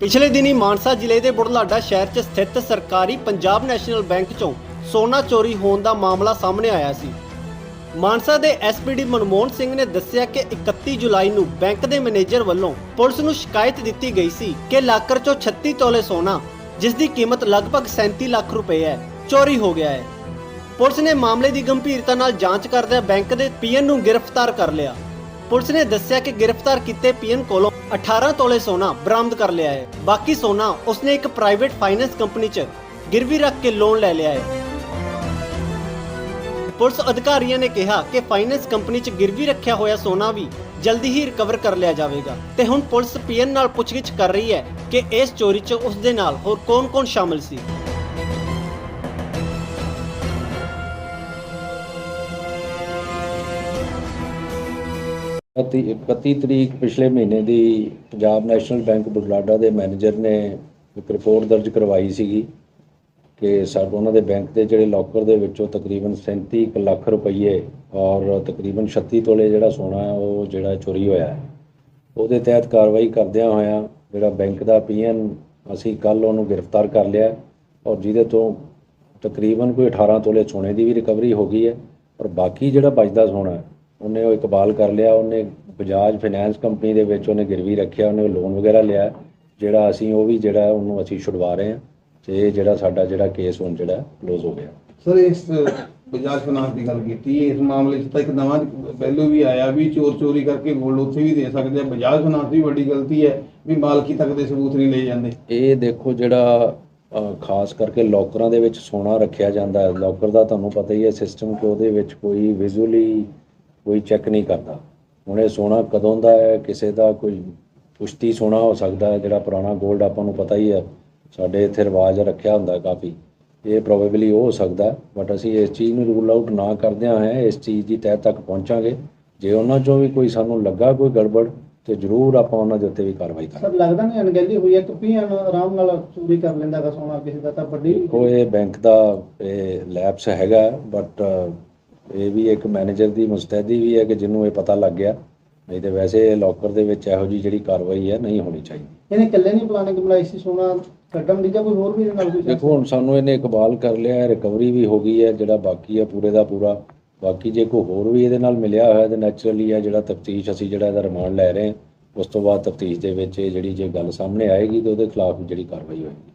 ਪਿਛਲੇ ਦਿਨੀ ਮਾਨਸਾ ਜ਼ਿਲ੍ਹੇ ਦੇ ਬੁਢਲਾਡਾ ਸ਼ਹਿਰ 'ਚ ਸਥਿਤ ਸਰਕਾਰੀ ਪੰਜਾਬ ਨੈਸ਼ਨਲ ਬੈਂਕ 'ਚੋਂ ਸੋਨਾ ਚੋਰੀ ਹੋਣ ਦਾ ਮਾਮਲਾ ਸਾਹਮਣੇ ਆਇਆ ਸੀ। ਮਾਨਸਾ ਦੇ ਐਸਪੀਡੀ ਮਨਮੋਹਨ ਸਿੰਘ ਨੇ ਦੱਸਿਆ ਕਿ 31 ਜੁਲਾਈ ਨੂੰ ਬੈਂਕ ਦੇ ਮੈਨੇਜਰ ਵੱਲੋਂ ਪੁਲਿਸ ਨੂੰ ਸ਼ਿਕਾਇਤ ਦਿੱਤੀ ਗਈ ਸੀ ਕਿ ਲਾਕਰ 'ਚੋਂ 36 ਤੋਲੇ ਸੋਨਾ, ਜਿਸ ਦੀ ਕੀਮਤ ਲਗਭਗ 37 ਲੱਖ ਰੁਪਏ ਹੈ, ਚੋਰੀ ਹੋ ਗਿਆ ਹੈ। ਪੁਲਿਸ ਨੇ ਮਾਮਲੇ ਦੀ ਗੰਭੀਰਤਾ ਨਾਲ ਜਾਂਚ ਕਰਦਿਆਂ ਬੈਂਕ ਦੇ ਪੀਐਨ ਨੂੰ ਗ੍ਰਿਫਤਾਰ ਕਰ ਲਿਆ। ਪੁਲਿਸ ਨੇ ਦੱਸਿਆ ਕਿ ਗ੍ਰਿਫਤਾਰ ਕੀਤੇ ਪੀਐਨ ਕੋਲੋਂ 18 ਤੋਲੇ ਸੋਨਾ ਬਰਾਮਦ ਕਰ ਲਿਆ ਹੈ। ਬਾਕੀ ਸੋਨਾ ਉਸਨੇ ਇੱਕ ਪ੍ਰਾਈਵੇਟ ਫਾਈਨੈਂਸ ਕੰਪਨੀ 'ਚ ਗਿਰਵੀ ਰੱਖ ਕੇ ਲੋਨ ਲੈ ਲਿਆ ਹੈ। ਪੁਲਿਸ ਅਧਿਕਾਰੀਆਂ ਨੇ ਕਿਹਾ ਕਿ ਫਾਈਨੈਂਸ ਕੰਪਨੀ 'ਚ ਗਿਰਵੀ ਰੱਖਿਆ ਹੋਇਆ ਸੋਨਾ ਵੀ ਜਲਦੀ ਹੀ ਰਿਕਵਰ ਕਰ ਲਿਆ ਜਾਵੇਗਾ। ਤੇ ਹੁਣ ਪੁਲਿਸ ਪੀਐਨ ਨਾਲ ਪੁੱਛਗਿੱਛ ਕਰ ਰਹੀ ਹੈ ਕਿ ਇਸ ਚੋਰੀ 'ਚ ਉਸ ਦੇ ਨਾਲ ਹੋਰ ਕੌਣ-ਕੌਣ ਸ਼ਾਮਲ ਸੀ। ਅਤੇ 31 ਤਰੀਕ ਪਿਛਲੇ ਮਹੀਨੇ ਦੀ ਪੰਜਾਬ ਨੈਸ਼ਨਲ ਬੈਂਕ ਬੁਢਲਾਡਾ ਦੇ ਮੈਨੇਜਰ ਨੇ ਇੱਕ ਰਿਪੋਰਟ ਦਰਜ ਕਰਵਾਈ ਸੀਗੀ ਕਿ ਸਾਡੇ ਉਹਨਾਂ ਦੇ ਬੈਂਕ ਦੇ ਜਿਹੜੇ ਲੋਕਰ ਦੇ ਵਿੱਚੋਂ ਤਕਰੀਬਨ 37 ਕੁ ਲੱਖ ਰੁਪਏ ਔਰ ਤਕਰੀਬਨ 36 ਤੋਲੇ ਜਿਹੜਾ ਸੋਨਾ ਹੈ ਉਹ ਜਿਹੜਾ ਚੋਰੀ ਹੋਇਆ ਹੈ। ਉਹਦੇ ਤਹਿਤ ਕਾਰਵਾਈ ਕਰਦਿਆਂ ਹੋਇਆਂ ਜਿਹੜਾ ਬੈਂਕ ਦਾ ਪੀਐਨ ਅਸੀਂ ਕੱਲ ਉਹਨੂੰ ਗ੍ਰਿਫਤਾਰ ਕਰ ਲਿਆ ਔਰ ਜਿਹਦੇ ਤੋਂ ਤਕਰੀਬਨ ਕੋਈ 18 ਤੋਲੇ ਸੋਨੇ ਦੀ ਵੀ ਰਿਕਵਰੀ ਹੋ ਗਈ ਹੈ ਔਰ ਬਾਕੀ ਜਿਹੜਾ ਬਚਦਾ ਸੋਨਾ ਹੈ, ਉਹਨੇ ਉਹ ਇਕਬਾਲ ਕਰ ਲਿਆ ਉਹਨੇ ਬਜਾਜ ਫਾਈਨੈਂਸ ਕੰਪਨੀ ਦੇ ਵਿੱਚ ਉਹਨੇ ਗਿਰਵੀ ਰੱਖਿਆ ਉਹਨੇ ਲੋਨ ਵਗੈਰਾ ਲਿਆ। ਜਿਹੜਾ ਅਸੀਂ ਉਹ ਵੀ ਜਿਹੜਾ ਉਹਨੂੰ ਅਸੀਂ ਛੁਡਵਾ ਰਹੇ ਹਾਂ ਤੇ ਜਿਹੜਾ ਸਾਡਾ ਜਿਹੜਾ ਕੇਸ ਹੁਣ ਜਿਹੜਾ ਕਲੋਜ਼ ਹੋ ਗਿਆ। ਸਰ ਇਸ ਬਜਾਜ ਫਾਈਨਾਂਸ ਦੀ ਗੱਲ ਕੀਤੀ ਇਸ ਮਾਮਲੇ 'ਚ ਤਾਂ ਇੱਕ ਨਵਾਂ ਪਹਿਲੂ ਵੀ ਆਇਆ ਵੀ ਚੋਰ ਚੋਰੀ ਕਰਕੇ ਗੋਲਡ ਉੱਥੇ ਵੀ ਦੇ ਸਕਦੇ ਆ। ਬਜਾਜ ਫਾਈਨਾਂਸ ਦੀ ਵੱਡੀ ਗਲਤੀ ਹੈ ਵੀ ਮਾਲਕੀ ਤੱਕ ਦੇ ਸਬੂਤ ਨਹੀਂ ਲਏ ਜਾਂਦੇ। ਇਹ ਦੇਖੋ ਜਿਹੜਾ ਖਾਸ ਕਰਕੇ ਲੋਕਰਾਂ ਦੇ ਵਿੱਚ ਸੋਨਾ ਰੱਖਿਆ ਜਾਂਦਾ ਹੈ। ਲੋਕਰ ਦਾ ਤੁਹਾਨੂੰ ਪਤਾ ਹੀ ਹੈ ਸਿਸਟਮ ਕਿ ਉਹਦੇ ਵਿੱਚ ਕੋਈ ਵਿਜ਼ੂਅਲੀ ਕੋਈ ਚੈੱਕ ਨਹੀਂ ਕਰਦਾ। ਹੁਣ ਇਹ ਸੋਨਾ ਕਦੋਂ ਦਾ ਹੈ ਕਿਸੇ ਦਾ ਕੋਈ ਪੁਸ਼ਤੀ ਸੋਨਾ ਹੋ ਸਕਦਾ ਹੈ ਜਿਹੜਾ ਪੁਰਾਣਾ 골ਡ ਆਪਾਂ ਨੂੰ ਪਤਾ ਹੀ ਹੈ। ਸਾਡੇ ਇੱਥੇ ਰਿਵਾਜ ਰੱਖਿਆ ਹੁੰਦਾ ਕਾਫੀ। ਇਹ ਪ੍ਰੋਬੇਬਲੀ ਉਹ ਹੋ ਸਕਦਾ ਬਟ ਅਸੀਂ ਇਸ ਚੀਜ਼ ਨੂੰ ਰੂਲ ਆਊਟ ਨਾ ਕਰਦਿਆਂ ਹੈ ਇਸ ਚੀਜ਼ ਦੀ ਤਹਿ ਤੱਕ ਪਹੁੰਚਾਂਗੇ। ਜੇ ਉਹਨਾਂ ਚੋਂ ਵੀ ਕੋਈ ਸਾਨੂੰ ਲੱਗਾ ਕੋਈ ਗੜਬੜ ਤੇ ਜ਼ਰੂਰ ਆਪਾਂ ਉਹਨਾਂ ਦੇ ਉੱਤੇ ਵੀ ਕਾਰਵਾਈ ਕਰਾਂਗੇ। ਸਰ ਲੱਗਦਾ ਨਹੀਂ ਅਣਗਹਿਲੀ ਹੋਈ ਹੈ ਕਿ ਪੀਐਨ ਆਰਾਮ ਨਾਲ ਚੋਰੀ ਕਰ ਲੈਂਦਾ ਹੈਗਾ ਸੋਨਾ ਕਿਸੇ ਦਾ ਤਾਂ ਵੱਡੀ। ਇਹ ਬੈਂਕ ਦਾ ਇਹ ਲੈਪਸ ਹੈਗਾ ਬਟ ਇਹ ਵੀ ਇੱਕ ਮੈਨੇਜਰ ਦੀ ਮੁਸਤੈਦੀ ਵੀ ਹੈ ਕਿ ਜਿਹਨੂੰ ਇਹ ਪਤਾ ਲੱਗ ਗਿਆ। ਨਹੀਂ ਤੇ ਵੈਸੇ ਲੋਕਰ ਦੇ ਵਿੱਚ ਇਹੋ ਜੀ ਜਿਹੜੀ ਕਾਰਵਾਈ ਹੈ ਨਹੀਂ ਹੋਣੀ ਚਾਹੀਦੀ। ਇਹਨੇ ਇਕੱਲੇ ਨਹੀਂ ਪਲਾਨਿੰਗ ਬਣਾਈ ਸੀ ਸੋਨਾ ਕੱਢਣ ਦੀ ਜਾਂ ਕੋਈ ਹੋਰ ਵੀ ਇਹਦੇ ਨਾਲ ਕੋਈ ਦੇਖੋ ਹੁਣ ਸਾਨੂੰ ਇਹਨੇ ਇਕਬਾਲ ਕਰ ਲਿਆ ਹੈ ਰਿਕਵਰੀ ਵੀ ਹੋ ਗਈ ਹੈ ਜਿਹੜਾ ਬਾਕੀ ਹੈ ਪੂਰੇ ਦਾ ਪੂਰਾ। ਬਾਕੀ ਜੇ ਕੋਈ ਹੋਰ ਵੀ ਇਹਦੇ ਨਾਲ ਮਿਲਿਆ ਹੋਇਆ ਤੇ ਨੈਚੁਰਲੀ ਆ ਜਿਹੜਾ ਤਫਤੀਸ਼ ਅਸੀਂ ਜਿਹੜਾ ਇਹਦਾ ਰਿਮਾਂਡ ਲੈ ਰਹੇ ਹਾਂ ਉਸ ਤੋਂ ਬਾਅਦ ਤਫਤੀਸ਼ ਦੇ ਵਿੱਚ ਇਹ ਜਿਹੜੀ ਜੇ ਗੱਲ ਸਾਹਮਣੇ ਆਏਗੀ ਤੇ ਉਹਦੇ ਖਿਲਾਫ ਜਿਹੜੀ ਕਾਰਵਾਈ ਹੋਏਗੀ।